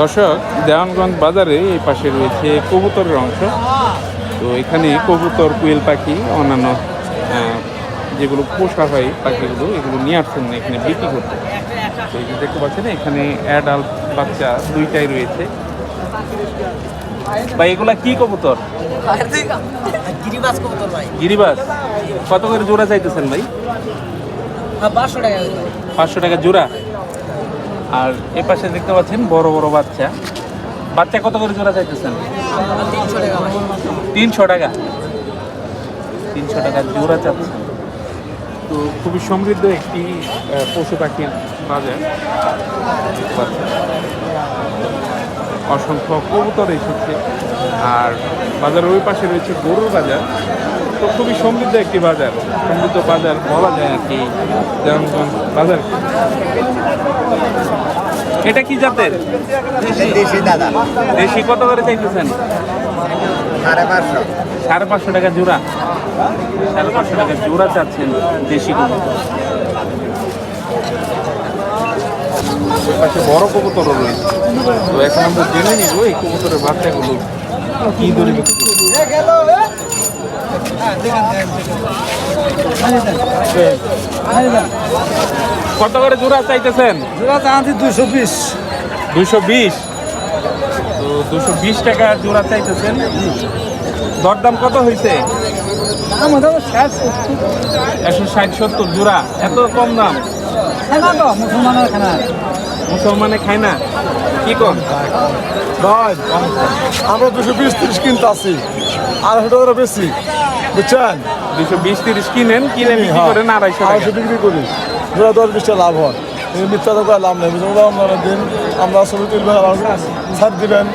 দর্শক দেওয়ানগঞ্জ বাজারে এই পাশে রয়েছে কবুতরের অংশ। তো এখানে কবুতর কুয়েল পাখি অন্যান্য যেগুলো পোষা হয় পাখিগুলো এগুলো নিয়ে আসছেন এখানে বিক্রি করতে। তো এই দেখতে পাচ্ছেন এখানে অ্যাডাল্ট বাচ্চা দুইটাই রয়েছে। ভাই এগুলা কি কবুতর? গিরিবাস কবুতর ভাই। গিরিবাস? কত করে জোড়া চাইতেছেন ভাই? হ্যাঁ পাঁচশো টাকা ভাই। পাঁচশো টাকা জোড়া? আর এ পাশে দেখতে পাচ্ছেন বড় বড় বাচ্চা। বাচ্চা কত করে জোড়া চাইতেছেন? তিনশো টাকা। তিনশো টাকা জোড়া চাচ্ছেন। তো খুবই সমৃদ্ধ একটি পশু পাখির বাজার। অসংখ্য কবুতর এসেছে। আর বাজারের ওই পাশে রয়েছে গরুর বাজার। তো খুবই সমৃদ্ধ একটি বাজার। সমৃদ্ধ বাজার বলা যায় আর কি বাজার এটা কি জাতের? দেশি দাদা। দেশি কত করে চাইতেছেন? সাড়ে পাঁচশো। সাড়ে পাঁচশো টাকা জোড়া। সাড়ে পাঁচশো টাকা জোড়া চাচ্ছেন দেশি কবুতর পাশে বড় কবুতরও রয়েছে। তো এখন আমরা জেনে নিব এই কবুতরের বাচ্চাগুলো কি দরে বিক্রি। কত করে জোড়া চাইতেছেন? জোড়া চাইছি দুশো বিশ। দুশো বিশ? তো দুশো বিশ টাকা জোড়া চাইতেছেন। দরদাম কত হয়েছে একশো ষাট সত্তর জোড়া। এত কম দাম? মুসলমানের খানা মুসলমানে খায় না? কি কম? ভাই আমরা দুশো বিশ তিরিশ কিনতে আসি আড়াইশো টাকা বেশি। বুঝছেন? দুশো বিশ তিরিশ কিনেন কিনে বিক্রি করেন আড়াইশো আড়াইশো বিক্রি করি। দুটা দশ বিশটা লাভ হয়। মিথ্যা তো করে লাভ নেই। আপনারা দিন আমরা ছবি তুলবেন ছাড় দিবেন।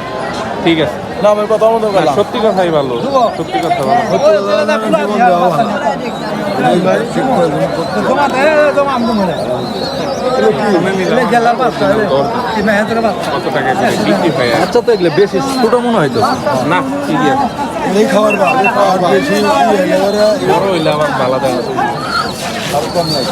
ঠিক আছে। না আমার কথা আমাদের সত্যি কথাই ভালো। সত্যি কথা ভালো। আচ্ছা তো এগুলো বেশি ছোটো মনে হয় তো না ঠিকই আছে খাবার খাবার বেশি বড় হইলে আলাদা কম লাগে